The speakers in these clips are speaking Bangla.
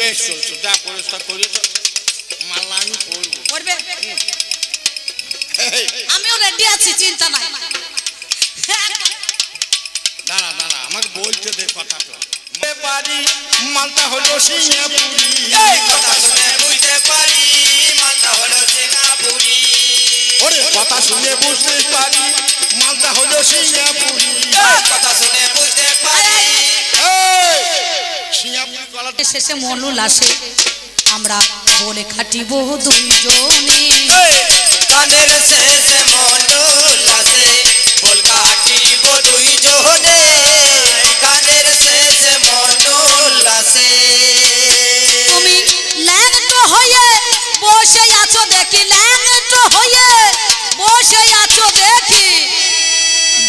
বেশ চলছে? যা পরিষ্কার করি তো মালা আমি পরবো করবে। আমিও রেডি আছি চিন্তা নাই। দাঁড়া দাঁড়া আমাকে বলতে দে কথাটা পারি মালটা হলো সিঙ্গাপুরি। কথা শুনে বুঝতে পারি মালটা হলো সিঙ্গাপুরি। ওরে কথা শুনে বুঝতে পারি মালটা হলো সিঙ্গাপুরি। কথা শুনে শেষে মনুল আসে আমরা বলে খাটিব দুইজনে। গানের শেষে মন্ডল আসে বল কাটিব দুই জনে গানের শেষে মন্ডল আসে তুমি ল্যাংটো হয়ে বসে আছো দেখি ল্যাংটো হয়ে বসে আছো দেখি।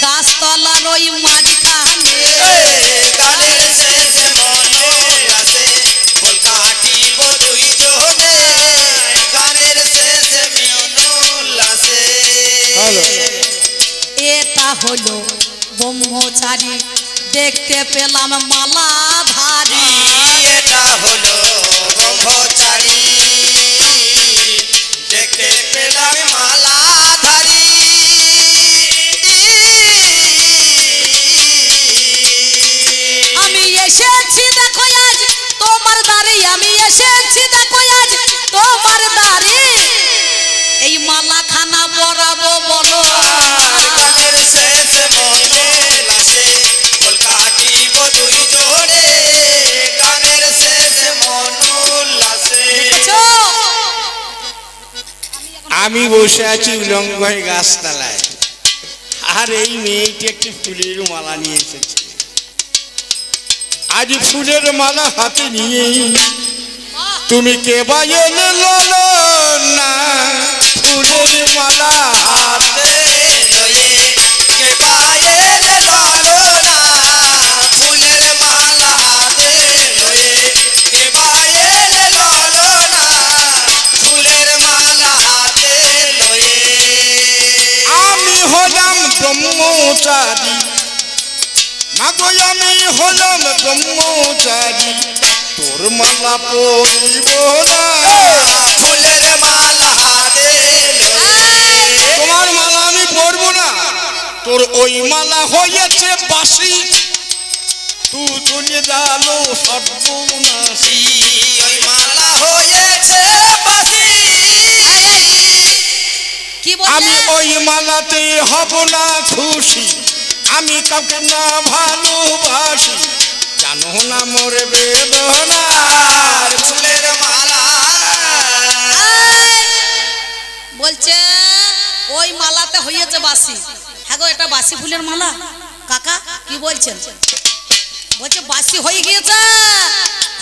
গাছতলার ওই মাঝখানে হলো ব্রহ্মচারী। দেখতে পেলাম মালা মালাধারী। এটা হলো ব্রহ্মচারী। দেখতে পেলাম মালাধারী। আমি এসেছি দেখো আজ তোমার দাঁড়ি আমি এসেছি দেখো আজ তোমার দাঁড়ি এই মালাখানা পরাবো বলো। শেষে মন্ডল আসে বল কাটিব দুই গানের শেষে আসে দেখেছ? আমি বসে আছি উলঙ্গ হয়ে গাছতলায় আর এই মেয়েটি একটি ফুলের মালা নিয়ে এসেছে আজ ফুলের মালা হাতে নিয়ে তুমি কে বাজলে না, ফুলের মালা ব্রহ্মচারী মাগো আমি হলাম ব্রহ্মচারী তোর মালা পরিব না ফুলের মালা তোমার মালা আমি পরবো না, তোর ওই মালা হয়েছে বাসি তুই চলে গেলো সর্বনাশী। ওই মালাতে হব না খুশি। আমি কাউকে না ভালোবাসি। জানো না মোর বেদনা। ফুলের মালা। বলছে, ওই মালাতে হয়েছে বাসি হ্যাঁ গো, এটা বাসি ফুলের মালা? কাকা, কি বলছেন? বলছে বাসি হয়ে গিয়েছে।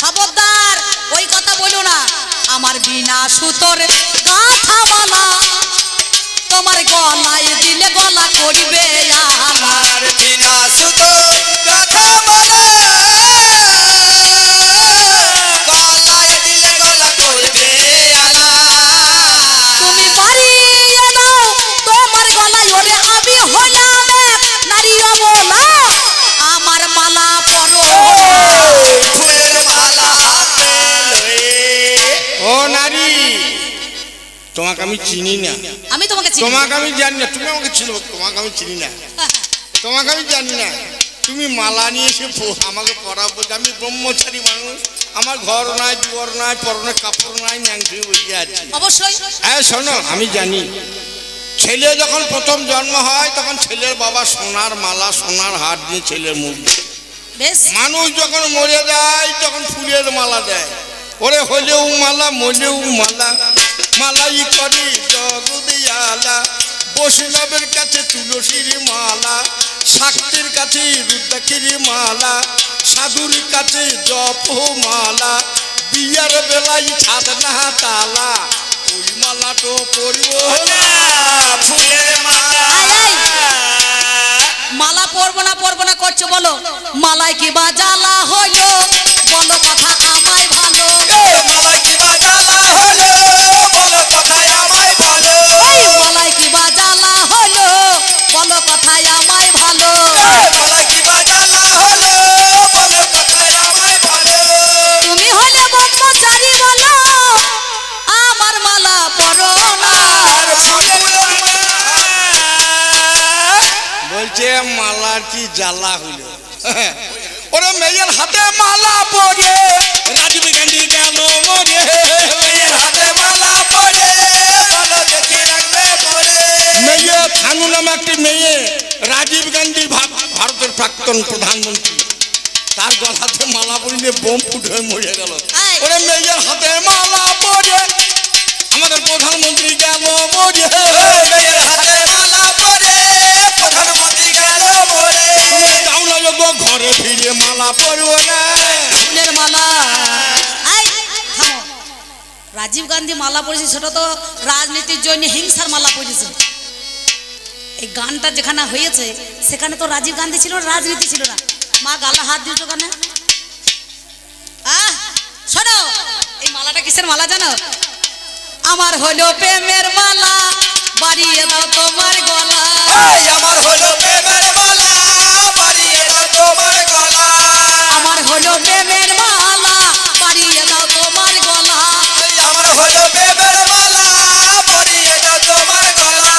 খবরদার, ওই কথা বলো না। আমার বিনা সুতোর গাঁথা মালা। তোমার গলায় দিলে গলা করবে আমার। বিনা সুতো গাথা মালা তোমাকে আমি চিনি না। আমি তোমাকে চিনি তোমাকে আমি জানি না। তুমি আমাকে চিনো। তোমাকে আমি চিনি না। তোমাকে আমি জানি না। তুমি মালা নিয়ে এসে আমাকে পড়াবো আমি ব্রহ্মচারী মানুষ। আমার ঘর নাই দুয়ার নাই পরনে কাপড় নাই ন্যাংটি বসে আছি। অবশ্যই। হ্যাঁ শোনো আমি জানি। ছেলে যখন প্রথম জন্ম হয় তখন ছেলের বাবা সোনার মালা সোনার হার দিয়ে ছেলের মুখ মানুষ যখন মরে যায় তখন ফুলের মালা দেয়। ওরে হলেও মালা মরেও মালা, মালাই করি জগদিয়ালা। বৈষ্ণবের কাছে তুলসীর মালা শাক্তির কাছে রুদ্রাক্ষীর মালা, সাধুর কাছে জপ মালা, বিয়ার বেলায় ছাদ না তালা, ওই মালাটো পরিব ফুলের মালা। মালা পরবো না পরবো না, করছ বলো। মালায় কি বা জ্বালা হলো? বলো কথা আমায় ভালো মালা পরে রাজীব গান্ধী গেল মরে হাতে মালা পরে ভালো দেখে রাখবে পরে মেয়ে থানু নামে একটি মেয়ে রাজীব গান্ধী ভারতের প্রাক্তন প্রধানমন্ত্রী তার গলাতে মালা পরিলে বোম ফুট হয়ে মরে গেল ওরে মেয়ের হাতে মালা পরে আমাদের প্রধানমন্ত্রী গেল মরে মালা পরবো না ফুলের মালা। এই, থামো। রাজীব গান্ধী মালা পড়েছে সেটা তো রাজনীতির জন্য হিংসার মালা পড়েছে এই গানটা যেখানে হয়েছে সেখানে তো রাজীব গান্ধী ছিল রাজনীতি ছিল না। মা গালা হাত দিয়েছ কেন? আহ, শোনো এই মালাটা কিসের মালা জানো? আমার হলো প্রেমের মালা বাড়িয়ে দাও তোমার গলা। আমার হলো প্রেমের মালা। হলো প্রেমের মালা বাড়িয়ে দাও তোমার গলা। আমার হলো প্রেমের মালা বাড়িয়ে দাও তোমার গলা।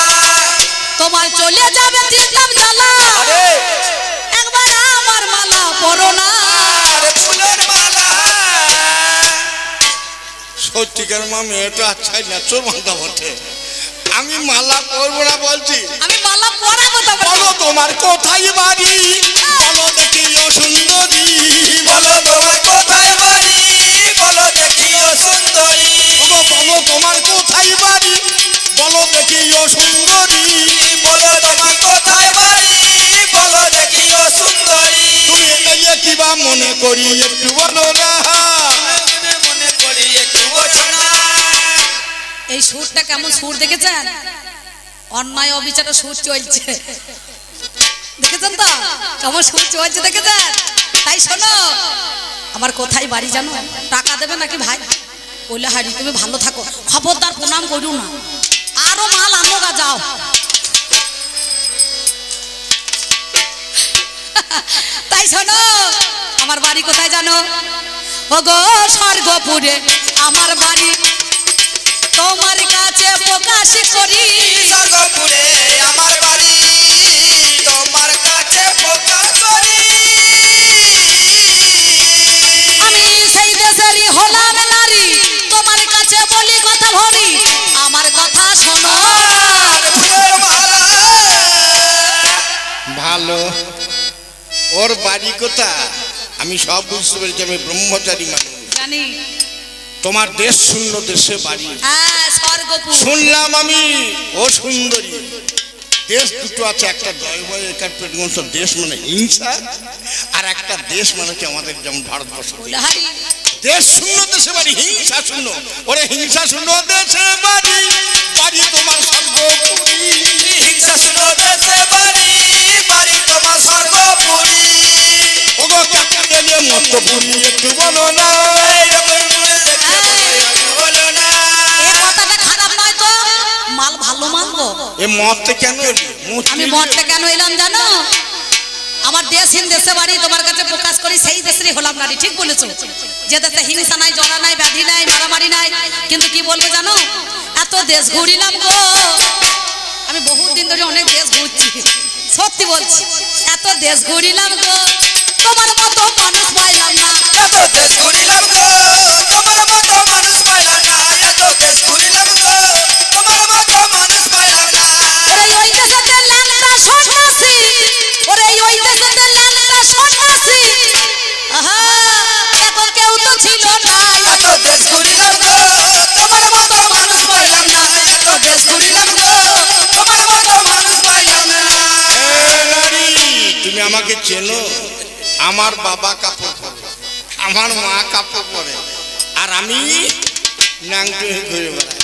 তোমার চলে যাবে তিতাম জ্বালা। একবার আমার মালা পরো না। ফুলের মালা সত্যিকার মা মেয়েটা আচ্ছাই না চোর বাঁধা বটে। আমি মালা পরবো না বলছি। আমি মালা পরা কথা বলছি বলো তোমার কোথায় বাড়ি? বলো দেখি ও সুন্দরী। বলো তোমার কোথায় বাড়ি? বলো দেখি ও সুন্দরী। বলো বলো তোমার কোথায় বাড়ি? বলো দেখি ও সুন্দরী। বলো তোমার কোথায় বাড়ি? বলো দেখি ও সুন্দরী তুমি এলে কিবা মনে করি একটু বলো না। এই সুরটা কেমন সুর দেখেছেন? অন্যায় অবিচারে সুর চলছে। দেখেছেন তো? কেমন সুর চলছে দেখেছেন? তাই শোনো, আমার কোথায় বাড়ি জানো? টাকা দেবে নাকি ভাই? বললে হারি তুমি ভালো থাকো। খবরদার প্রণাম করু না। আরও মাল আনো গা, যাও। তাই শোনো, আমার বাড়ি কোথায় জানো? ও গো স্বর্গপুরে। আমার বাড়ি তোমার কাছে প্রকাশ করি। স্বর্গপুরে আমার বাড়ি তোমার কাছে প্রকাশ করি। আমি সেই দেশেরই হলাম নারী তোমার কাছে বলি কথা ভরি। আমার কথা শোনো। ভালো। ওর বাড়ি কোথা আমি সব বুঝতে পেরেছি আমি ব্রহ্মচারী মানুষ। জানি। তোমার দেশ শূন্য দেশে বাড়ি। হ্যাঁ শুনলাম আমি ও সুন্দরী। দেশ দুটো আছে একটা জয়ময় একার পেটগঞ্জ দেশ মানে হিংসা আর একটা দেশ মানে হচ্ছে আমাদের যেমন ভারতবর্ষ। দেশ শূন্য দেশে বাড়ি হিংসা শূন্য। ওরে হিংসা শূন্য দেশে বাড়ি বাড়ি তোমার সর্বপুরি হিংসা শূন্য দেশে বাড়ি বাড়ি তোমার স্বর্গপুরি। ওগো কাকা গেলে মত্তপুরি একটু এ কেন এলি? আমি দিয়ে- কেন এলাম জানো? আমার দেশহীন দেশে বাড়ি, তোমার কাছে প্রকাশ করি, সেই দেশেরই হলাম নারী, ঠিক বলেছ? যে দেশে হিংসা নাই জড়া নাই, ব্যাধি নাই, মারামারি নাই, কিন্তু কি বলব জানো? এত দেশ ঘুরিলাম গো। আমি বহুত দিন ধরে অনেক দেশ ঘুরছি, সত্যি বলছি, এত দেশ ঘুরিলাম গো। তোমার মতো মানুষ পাইলাম না, এত দেশ ঘুরিলাম গো। আমার মা কাপড় পরে আর আমি ন্যাংটো ঘুরে বেড়াই।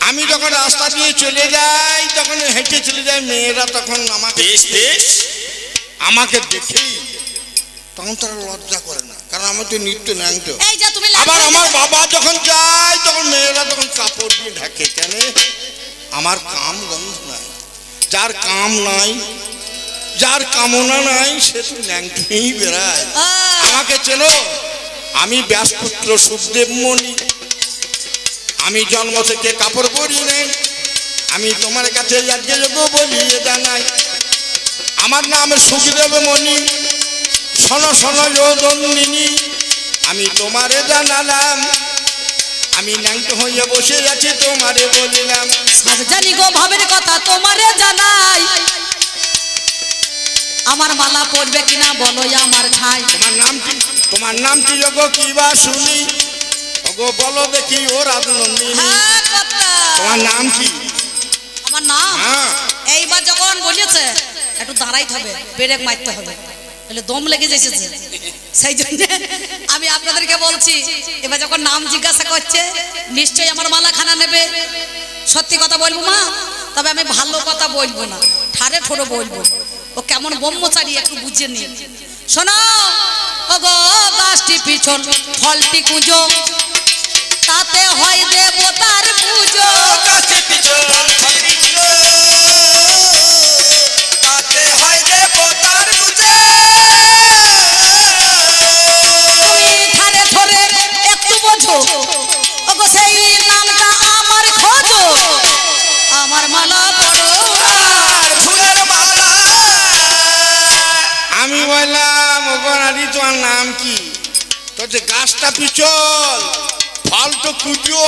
আমি যখন রাস্তা দিয়ে চলে যাই তখন হেঁটে চলে যাই মেয়েরা তখন আমাকে আমাকে দেখেই তখন তারা লজ্জা করে না কারণ আমি তো নিত্য ন্যাংটো এই আবার আমার বাবা যখন যায় তখন মেয়েরা তখন কাপড় দিয়ে ঢাকে কেন? আমার কাম গন্ধ নাই। যার কাম নাই যার কামনা নাই সে তো ন্যাংটেই বেড়ায়। আমাকে চেনো আমি ব্যাসপুত্র সুখদেব মণি। আমি জন্ম থেকে কাপড় পরি নাই আমি তোমার কাছে আজকে যোগ্য বলিয়ে জানাই। আমার নাম সুখদেব মণি শোনো শোনো যোদন্দিনী আমি তোমারে জানালাম আমি ন্যাংটো হয়ে বসে আছি তোমারে বলিলাম। গো ভাবের কথা তোমারে জানাই। আমার মালা পড়বে কিনা বলো আমার ঠাই। তোমার নাম কি? তোমার নাম কি গো? কি বা শুনি? ওগো বলো দেখি ও রাজনন্দিনী হ্যাঁ তোমার নাম কি? আমার নাম? হ্যাঁ। এইবার যখন বলেছে একটু দাঁড়াইতে হবে ব্রেক মারতে হবে। তাহলে দম লেগে যাচ্ছে যে। সেই জন্য আমি আপনাদেরকে বলছি এবার যখন নাম জিজ্ঞাসা করছে নিশ্চয়ই আমার মালা খানা নেবে। সত্যি কথা বলব মা? তবে আমি ভালো কথা বলব না। ঠারে ঠোরো বলব। ও কেমন ব্রহ্মচারী একটু বুঝে নিন শোনো ও গো গাছটি পিছন ফলটি কুঁজো। তাতে হয় দেবতার পুজো। গাছে পিছন ফলটি যে গাছটা পিছল ফল তো কুজো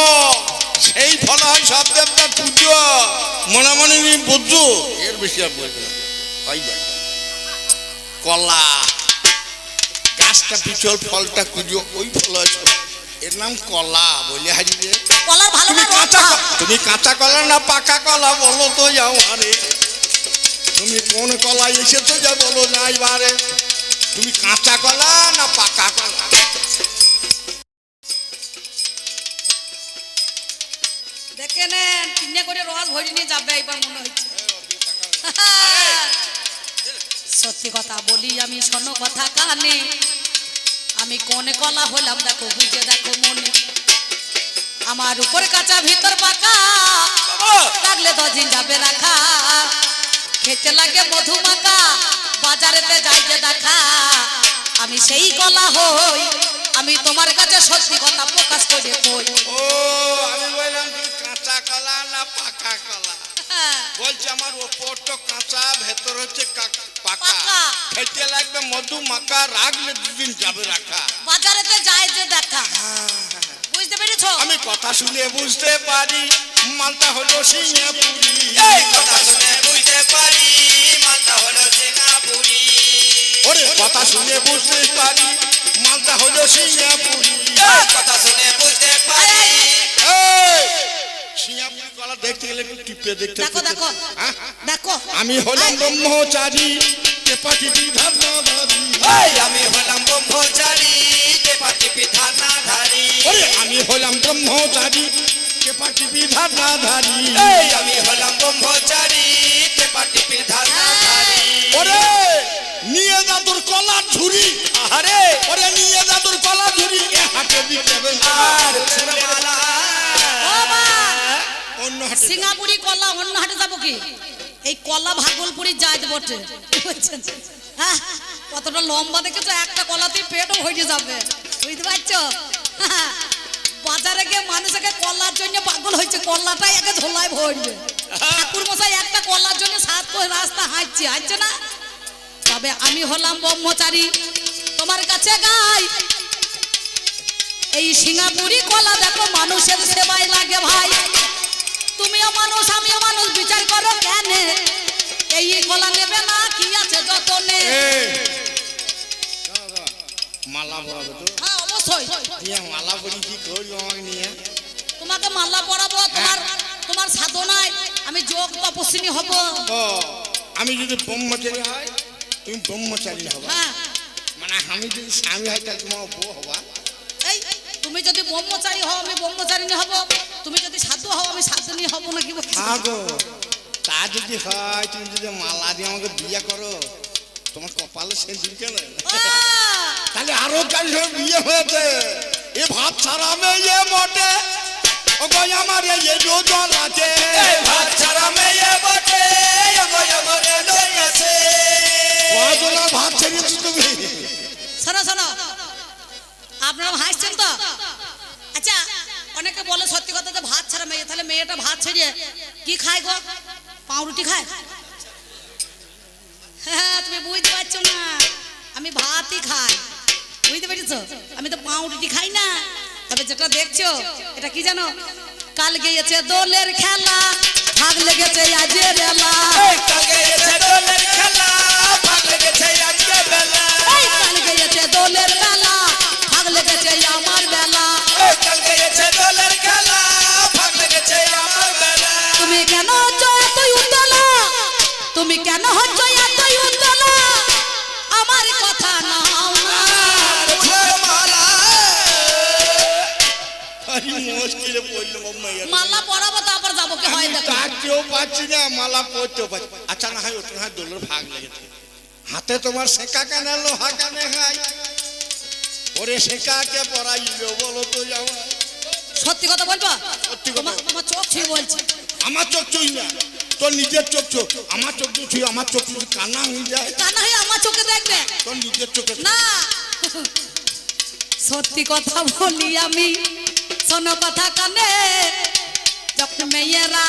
সেই ফল হয় সব দেবতার পুজো মনে মনে নি এর বেশি আর বলব। কলা গাছটা পিছল ফলটা কুজো ওই ফল হয় এর নাম কলা বলে হারিয়ে কলার ভালো তুমি কাঁচা তুমি কাঁচা কলা না পাকা কলা বলো তো যাও আরে তুমি কোন কলা এসেছ যা বলো না এবারে তুমি কাঁচা কলা না পাকা কলা? সত্যি কথা বলি, আমি শোনো কথা কানে। আমি কোনে কলা হলাম, দেখো, বুঝে দেখো মনে। আমার উপর কাঁচা, ভিতর পাকা। লাগলে দজিন যাবে রাখা। খেতে লাগে মধুমাকা বাজারেতে যাই যে দেখা। আমি সেই কলা হই আমি তোমার কাছে সত্যি কথা প্রকাশ করে কই। ও আমি বললাম তুমি কাঁচা কলা না পাকা কলা? বলছি আমার ওপর তো কাঁচা ভেতর হচ্ছে কা- পাকা। খেতে লাগবে মধু মাকা রাখলে দুদিন যাবে রাখা। বাজারেতে যায় যে দেখা। বুঝতে পেরেছ? আমি কথা শুনে বুঝতে পারি মালটা হলো সিঙ্গাপুরি। এই কথা শুনে বুঝতে পারি মালটা হলো ওরে কথা শুনে বুঝতে পারি মালটা হলো সিঙ্গাপুরি এই কথা শুনে বুঝতে পারি। দেখতে গেলে টিপে দেখতে দেখো দেখো। হ্যাঁ? দেখো। আমি হলাম ব্রহ্মচারী টেপাটি বিধানাধারী এই আমি হলাম ব্রহ্মচারী টেপাটি ওরে আমি হলাম ব্রহ্মচারী টেপাটি বিধানাধারী এই আমি হলাম ব্রহ্মচারী টেপাটি পিঠানাধারী ওরে! নিয়ে যা তোর কলার ঝুড়ি। আরে ওরে নিয়ে যা তোর কলার ঝুড়ি। এ হাতে দিতে আর অন্য সিঙ্গাপুরি কলা অন্য হাটে যাব কি? এই কলা ভাগলপুরি যায় বটে। বুঝছেন? হ্যাঁ, কতটা লম্বা দেখেছ? একটা কলাতেই পেটও হয়ে যাবে। বুঝতে পারছ? হ্যাঁ, বাজারে গিয়ে মানুষকে কলার জন্য পাগল হয়েছে। কলাটাই একে ঝোলায় ভরবে। ঠাকুর মশাই একটা কলার জন্য সাত করে রাস্তা হাঁটছে। হাঁটছে না? তবে আমি হলাম ব্রহ্মচারী। তোমার কাছে গাই। এই সিঙ্গাপুরি কলা দেখো মানুষের সেবায় লাগে ভাই। তুমিও মানুষ আমিও মানুষ বিচার করো কেন? এই কলা নেবে না কি আছে যতনে। মালা পরাবে তো। হ্যাঁ অবশ্যই দিয়ে মালা পরি কি করবি আমাকে নিয়ে? তোমাকে মাল্লা পরাবো তোমার তোমার সাধনায় আমি যোগ তপস্বিনী হব। ও আমি যদি ব্রহ্মচারী হয় তুমি ব্রহ্মচারী হবা। হ্যাঁ। মানে আমি যদি স্বামী হয় তাহলে তোমার বউ হবা। এই তুমি যদি ব্রহ্মচারী হও আমি ব্রহ্মচারিণী হব। তুমি যদি সাধু হও আমি সাধনী হব নাকি বলছো? আগো তা যদি হয় তুমি যদি মালা দিয়ে আমাকে বিয়ে করো তোমার কপালে সেদিন কেন! তাহলে আরও কাজ বিয়ে হয়েছে। এ ভাত ছাড়া মেয়ে মোটে ও গো আমার এই যোজন আছে। ভাত ছাড়া মেয়ে বলে সত্যি কথা যে ভাত ছাড়া মেয়ে, তাহলে মেয়েটা ভাত ছেড়ে কি খায় গো? পাউরুটি খায়? হ্যাঁ তুমি বুঝতে পারছ না, আমি ভাতই খাই। বুঝতে পেরেছ? আমি তো পাউরুটি খাই না। তবে যেটা দেখছ, এটা কি জানো? কাল গিয়েছে দোলের খেলা, ভাগ লেগেছে আজের খেলা। তুমি কেন হচ্ছ এতই আমার কথা নাও মালা পরাবো তারপর যাব। কি হয় দেখো। তাকেও পাচ্ছি না মালা পাচ্ছি। আচ্ছা না হয় ওটা না দোলের ভাগ লেগেছে। হাতে তোমার শেখা কানে লোহা কানে খাই ওরে শেখাকে পড়াইলো বলো তো যাওয়া সত্যি কথা বলব? সত্যি কথা। তোমার তোমার চোখ ছুঁয়ে বলছি। আমার চোখ চুই না। তোর নিজের চোখ চোখ আমার চোখ চুই আমার চোখ চুই কান্না হয়ে যায়। কানা হয়ে আমার চোখে দেখবে? তোর নিজের চোখে না। সত্যি কথা বলি আমি শোনো কথা কানে। যখন মেয়েরা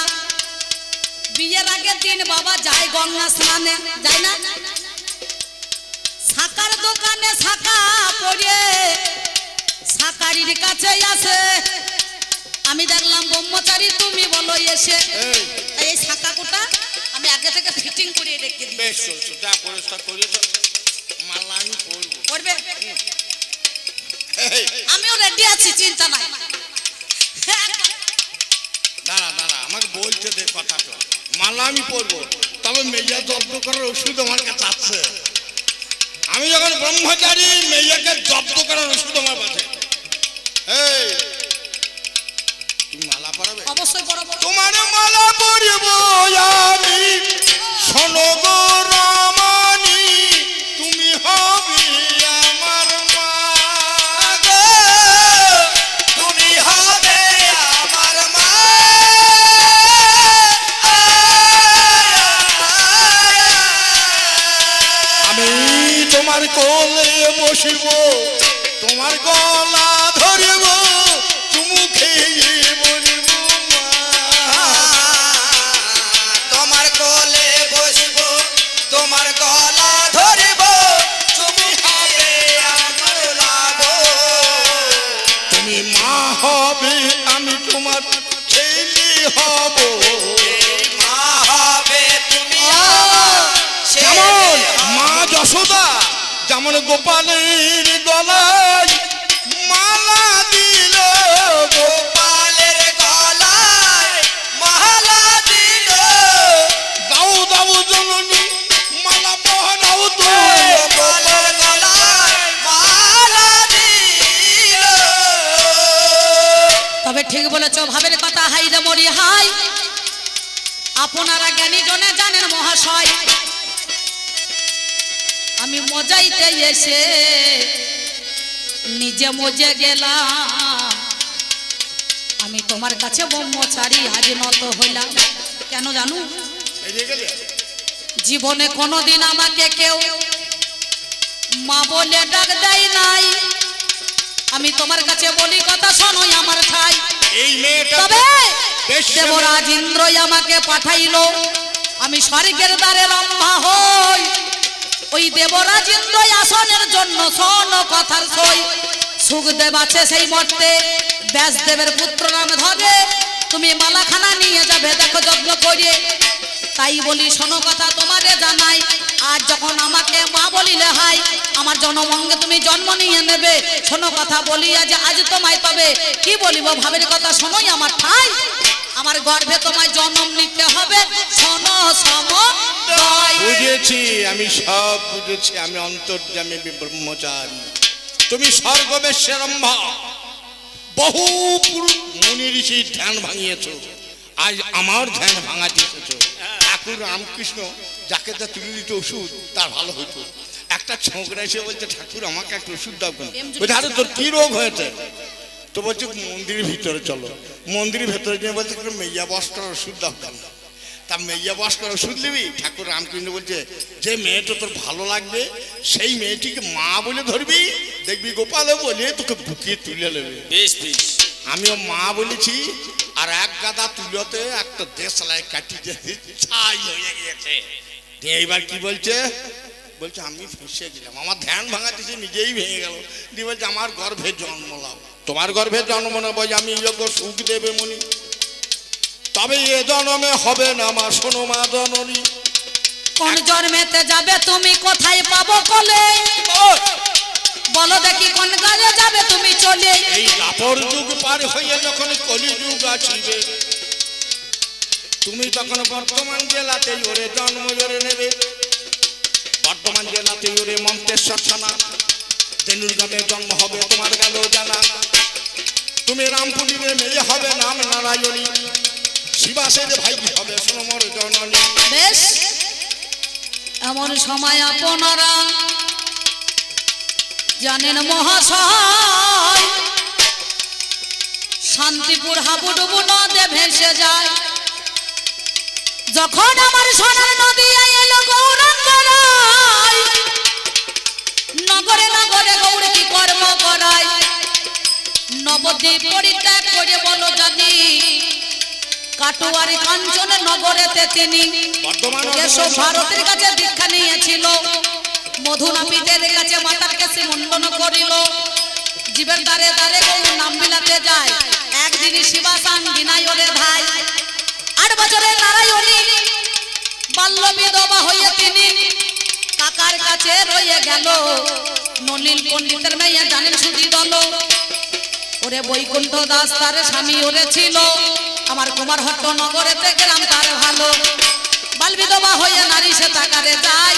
বিয়ের আগের দিন বাবা যায় গঙ্গা স্নানে যায় না? শাকার দোকানে শাকা পড়ে শাকারির কাছে আসে। আমি দেখলাম ব্রহ্মচারী তুমি বলো এসে। এই। তাই এই শাকা কোটা আমি আগে থেকে ফিটিং করে রেখে দিই বেশ চলছে যা পরিষ্কার করেছ মালা আমি করব করবে আমিও রেডি আছি চিন্তা নাই। দাঁড়া দাঁড়া আমাকে বলতে দে কথাটা মালা আমি পরবো। তবে মেয়ের জব্দ করার ওষুধ আমার কাছে আছে। আমি যখন ব্রহ্মচারী মেয়েকে জব্দ করার ওষুধ আমার কাছে। এই। পরাবে অবশ্যই বড় তোমার মালা পরিব আমি শোনো গো রমণী তুমি হবে আমার মা। গো, তুমি হবে আমার মা। আমি তোমার কোলে বসিব। যশোদা যেমন গোপালের গলায় মালা দিল গোপালের গলায়, মালা দিল। দাও দাও জননী, মালা পহরাও তো গোপালের গলায় মালা দিল। তবে ঠিক বলেছ, ভাবের কথা হাই রে মরি হাই আপনারা জ্ঞানী জনে জানেন মহাশয়। আমি মজাইতে এসে নিজে মজে গেলাম। আমি তোমার কাছে ব্রহ্মচারী আজ নত হইলাম। কেন জানো? জীবনে কোনোদিন আমাকে কেউ মা বলে ডাক দেয় নাই। আমি তোমার কাছে বলি কথা শোনোই আমার ঠাই। তবে দেবরাজ ইন্দ্রই আমাকে পাঠাইলো। আমি স্বর্গের দ্বারে রম্ভা হই। ওই দেবরাজ ইন্দ্রই আসনের জন্য শোন কথার সই। সুখদেব আছে সেই মর্তে, ব্যাসদেবের পুত্র নাম ধরে। তুমি মালাখানা নিয়ে যাবে, দেখো যত্ন করে। তাই বলি, শোনো কথা তোমারে জানাই। আর যখন আমাকে মা বলিলে হাই আমার জনমঙ্গে তুমি জন্ম নিয়ে নেবে। শোনো কথা বলি আজ আজ তোমায় তবে। কি বলিব, ভাবের কথা শোনোই আমার ঠাই। আমার গর্ভে তোমায় জন্ম নিতে হবে। সম বুঝেছি আমি সব বুঝেছি আমি অন্তর্জামী ব্রহ্মচারী। তুমি স্বর্গবেশ্বরম্ভা বহু পুরুষ মুনি ঋষির ধ্যান ভাঙিয়েছ। আজ আমার ধ্যান ভাঙাতে এসেছ ঠাকুর রামকৃষ্ণ যাকে তা তুলে দিত ওষুধ তার ভালো হতো একটা ছোকরা এসে বলছে ঠাকুর আমাকে একটা ওষুধ দাও কেন? তোর কি রোগ হয়েছে? তো বলছে মন্দিরের ভিতরে চলো। মন্দিরের ভেতরে গিয়ে বলছে মেয়া বস্ত্র ওষুধ দাও কেন? তা মেয়া বাস করে ওষুধ নিবি? ঠাকুর রামকৃষ্ণ বলছে যে মেয়েটা তোর ভালো লাগবে সেই মেয়েটিকে মা বলে ধরবি। দেখবি গোপালে বলে তোকে বুকিয়ে তুলে নেবে। বেশ বেশ। আমিও মা বলেছি আর এক গাদা তুলোতে একটা দেশলায় কাটি যে ছাই হয়ে গিয়েছে। এইবার কি বলছে বলছে আমি ফেসে গেলাম। আমার ধ্যান ভাঙাতেছে নিজেই ভেঙে গেল। দিয়ে বলছে আমার গর্ভে জন্ম লাও। তোমার গর্ভে জন্ম না বলছে আমি যোগ্য সুখ দেবে মনি। তবে এ জন্মে হবে না মা শোনো মা জননী। কোন জন্মেতে যাবে তুমি কোথায় পাবো কলে? বলো। দেখি কোন গাড়ে যাবে তুমি চলে। এই দাপর যুগ পার হয়ে যখন কলি যুগ আসিবে তুমি তখন বর্তমান জেলাতেই ওরে জন্ম জোরে নেবে। বর্তমান জেলাতেই ওরে মন্তেশ্বর থানা। তেনুর গ্রামে জন্ম হবে তোমার গেল জানা। তুমি রামপুরিরে মেয়ে হবে নাম নারায়ণী। শিবাসের ভাই হবে সোনমর জননী। বেশ। এমন সময় আপনারা জানেন মহাশয়, শান্তিপুর হাবুডুবু নদে ভেসে যায়। যখন আমার সোনার নদী এলো গৌরাঙ্গ নগরে নগরে গৌর কি কর্ম করায়? নবদ্বীপ পরিত্যাগ করে বলো জানি কাটোয়ারি কাঞ্চন নগরেতে তিনি কেশব ভারতের কাছে দীক্ষা নিয়েছিল। মধুনাপিতের কাছে মাতার কাছে মন্ডন করিল। জীবের দ্বারে দ্বারে গৌর নাম বিলাতে যায়। একদিনই শিবা সাঙ্গিনাই ওরে ভাই আট বছরের নারায়ণী বাল্য বিধবা হইয়া তিনি কাকার কাছে রয়ে গেল। নলিল পণ্ডিতের মেয়ে জানেন সুদি দল। ওরে বৈকুণ্ঠ দাস তার স্বামী ওরে ছিল। আমার কুমার হট্ট নগরেতে গেলাম তার ভালো। বাল বিধবা হয়ে নারী সে তাকারে যায়।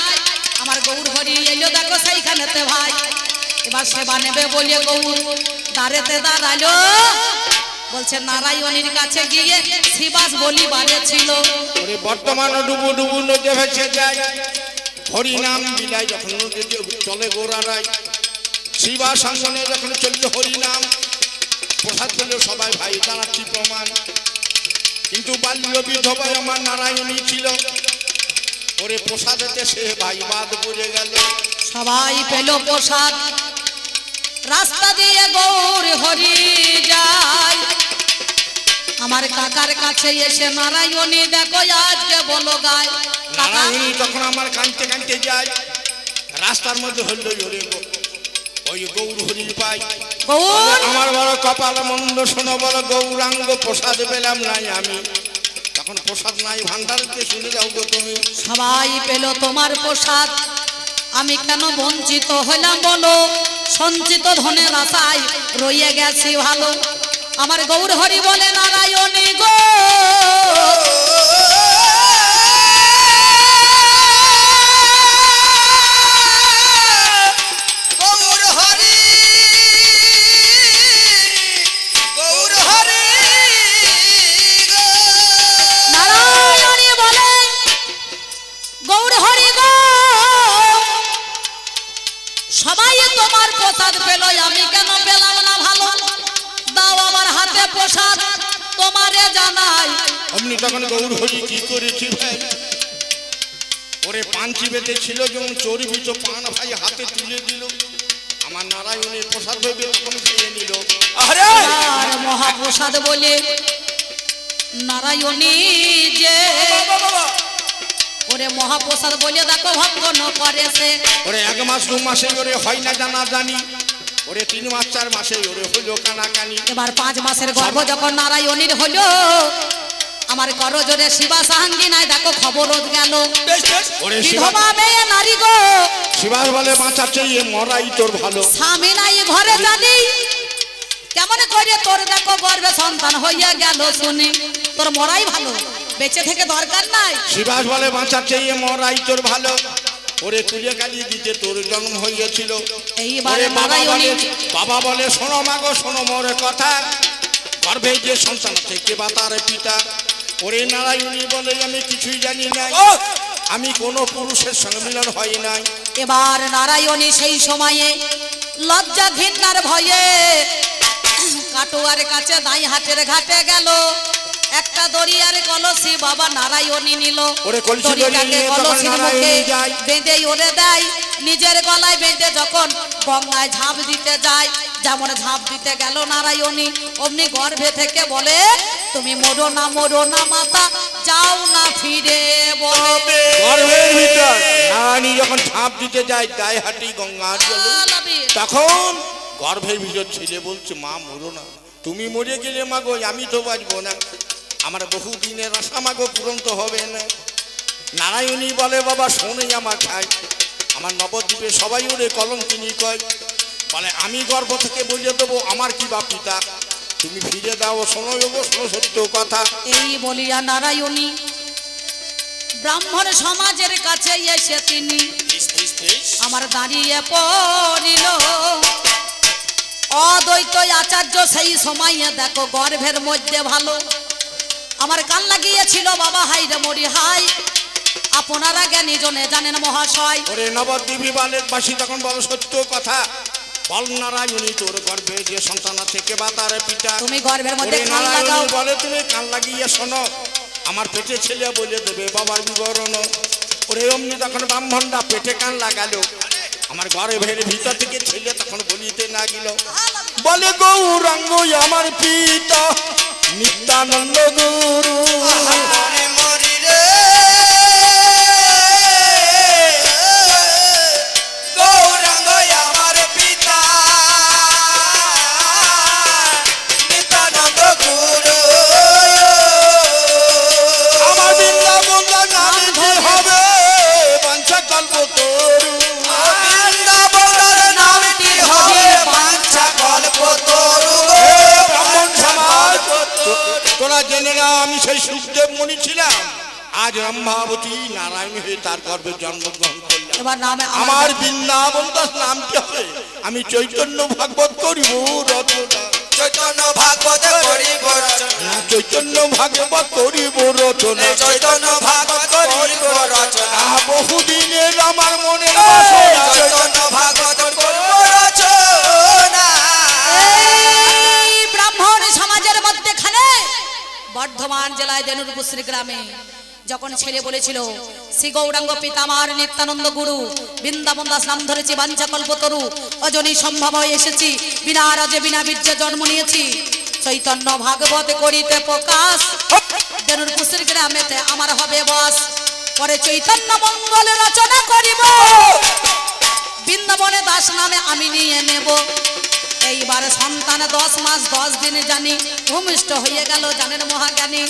আমার গৌর হরি এলো দেখো সেইখানেতে ভাই। এবার সেবা নেবে বলে গৌর। দাঁড়েতে দাঁড়াল। বলছে নারায়ণীর কাছে গিয়ে শিবাস বলি ছিল ওরে বর্তমান ডুবু ডুবু নদী ভেসে যায়। হরিনাম বিলায় যখন নদীতে চলে গোড়ারায় শিবা সঙ্গনে যখন চলছে হরিনাম প্রসাদ পেল সবাই ভাই দাঁড়াচ্ছি প্রমাণ। কিন্তু বাল্য বিধবায় আমার নারায়ণী ছিল। ওরে প্রসাদেতে সে ভাই বাদ পড়ে গেল। সবাই পেল প্রসাদ। রাস্তা দিয়ে গৌর হরি যায়। আমার কাকার কাছে এসে নারায়ণী দেখো আজকে বলো গায়। নারায়ণী তখন আমার কানতে কানতে যায় রাস্তার মধ্যে হইল ওরে ওই গৌর হরি পাই। আমার বড় কপাল মন্দ শোনো বড় গৌরাঙ্গ প্রসাদ পেলাম নাই আমি। তখন প্রসাদ নাই ভান্ডারকে শুনে যাও গো তুমি। সবাই পেল তোমার প্রসাদ। আমি কেন বঞ্চিত হইলাম বলো? সঞ্চিত ধনের আশায় রইয়ে গেছি ভালো। আমার গৌর হরি বলে নারায়ণী গো। অমনি তখন গৌর হরি কি করেছি ভাই ওরে পাঞ্চি বেঁধে ছিল যেমন চর্বিত পান ভাই হাতে তুলে দিল। আমার নারায়ণের প্রসাদ ভেবে তখন খেয়ে নিল। আরে আর মহাপ্রসাদ বলে নারায়ণী যে ওরে মহাপ্রসাদ বলে দেখো ভক্ত করে সে ওরে এক মাস দু মাসে ওরে হয় না জানা জানি। ওরে তিন মাস চার মাসে ওরে হইল কানাকানি। এবার পাঁচ মাসের গর্ভ যখন নারায়ণীর হলো আমার করজোরে শিবা সাহাঙ্গি নাই দেখো খবর গেল। বিধবা মেয়ে নারী গো। শিবাস বলে বাঁচাচ্ছে এ মরাই তোর ভালো। স্বামী নাই ঘরে জানি কেমন করে তোর দেখো গর্বে সন্তান হইয়া গেল শুনি। তোর মরাই ভালো বেঁচে থেকে দরকার নাই। শিবাস বলে বাঁচাচ্ছে এ মরাই তোর ভালো। ওরে তুলে গালিয়ে দিতে তোর জন্ম হয়েছিল এইবারে ওরে বাবা বলে বাবা বলে শোনো মাগো শোনো মোরে কথা। গর্ভে যে সন্তান থেকে বা তার পিতা? ওরে নারায়ণী বলে আমি কিছুই জানি না। আমি কোনো পুরুষের সঙ্গে মিলন হয় নাই। এবার নারায়ণী সেই সময়ে লজ্জা ঘৃণার ভয়ে কাটোয়ার কাছে দাই হাতের ঘাটে গেল। একটা দরিয়ার কলসি বাবা নারায়ণী নিল। দড়িটাকে কলসির মুখে বেঁধে ওরে দেয়। নিজের গলায় বেঁধে যখন গঙ্গায় ঝাঁপ দিতে যায় যেমন ঝাঁপ দিতে গেল নারায়ণী অমনি গর্ভে থেকে বলে তুমি মোড়ো না মোড়ো না মাতা যাও না ফিরে বলে। গর্ভের ভিতর। নারায়ণী যখন ঝাঁপ দিতে যায় গায়ে হাঁটি গঙ্গার জলে তখন গর্ভের ভিতর ছেলে বলছে মা মরো না। তুমি মরে গেলে মাগো আমি তো বাঁচবো না। আমার বহু দিনের আশা মাগো পূরণ তো হবে না। নারায়ণী বলে, বাবা, শোনে আমার খাই আমার নবদ্বীপে সবাই ওরে কলম কিনি কয়। বলে, আমি গর্ভ থেকে বলে দেবো, আমার কি বা পিতা? তুমি ফিরে দাও, শোনো শোনো সত্য কথা। এই বলিয়া নারায়ণী ব্রাহ্মণ সমাজের কাছে এসে তিনি আমার দাঁড়িয়ে পড়িল। অদ্বৈত আচার্য সেই সময়ে দেখো গর্ভের মধ্যে ভালো। আমার কান লাগিয়েছিল বাবা হাই রে মরি হাই। আপনারা জ্ঞানী জনে জানেন মহাশয়। ওরে নবদ্বীপী বালের বাসী তখন বল সত্য কথা। বল নারায়ণী তোর গর্ভে যে সন্তান থেকে বা তার পিতা। তুমি গর্ভের মধ্যে কান লাগাও। বলে তুমি কান লাগিয়ে শোনো। আমার পেটে ছেলে বলে দেবে বাবার বিবরণ। ওরে অমনি তখন ব্রাহ্মণরা পেটে কান লাগালো। আমার গর্ভের ভিতর থেকে ছেলে তখন বলিতে না গেল বলে গৌরাঙ্গ আমার পিতা নিত্যানন্দ গুরু। আমি সেই সুখদেব মনি ছিলাম। আজ রম্ভাবতী নারায়ণ হয়ে তার গর্ভে জন্মগ্রহণ করলাম। এবার নামে আমার বৃন্দাবন দাস নামটি হবে। আমি চৈতন্য ভাগবত করিব রচনা চৈতন্য ভাগবত করিব রচনা চৈতন্য ভাগবত করিব রচনা চৈতন্য ভাগবত করিব রচনা বহুদিনের আমার মনে চৈতন্য ভাগবত করিব বর্ধমান জেলায় দেনুরপুশ্রী গ্রামে যখন ছেলে বলেছিল, শ্রী গৌরাঙ্গ পিতামার নিত্যানন্দ গুরু, বৃন্দাবন দাস নাম ধরেছি বাঞ্ছা কল্পতরু অজনী সম্ভব হয়ে এসেছি, বিনা রাজে বিনা বীর্যে জন্ম নিয়েছি, চৈতন্য ভাগবত করিতে প্রকাশ দেনুরপুশ্রী গ্রামেতে আমার হবে বস, পরে চৈতন্য মঙ্গল রচনা করিব, বৃন্দাবনে দাস নামে আমি নিয়ে নেব। এইবার সন্তান দশ মাস, দশ দিনে জানি ভূমিষ্ঠ হয়ে গেল, জানেন মহাজ্ঞানী।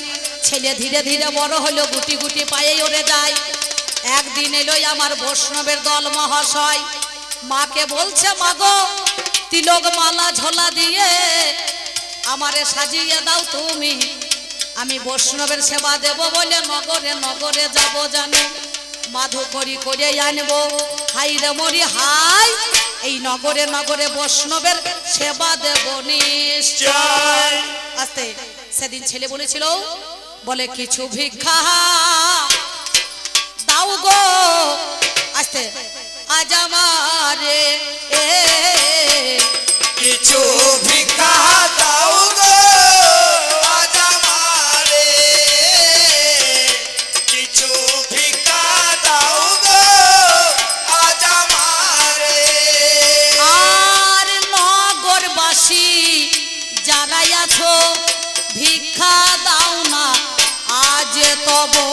ছেলে ধীরে ধীরে বড় হলো, গুটি গুটি পায়ে ওরে যায়। একদিন এলোই আমার বৈষ্ণবের দল মহাশয়। মাকে বলছে মাগো তিলক মালা ঝোলা দিয়ে আমারে সাজিয়ে দাও তুমি। আমি বৈষ্ণবের সেবা দেব বলে নগরে নগরে যাব জানি। মাধু করি করে আনব। হাই রে মরি হাই এই নগরে নগরে বৈষ্ণবের সেবা দেব নিশ্চয়। আস্তে, সেদিন ছেলে বলেছিল, বলে কিছু ভিক্ষা দাও গো। আস্তে, আজ আমারে কিছু ভিক্ষা দাও আজ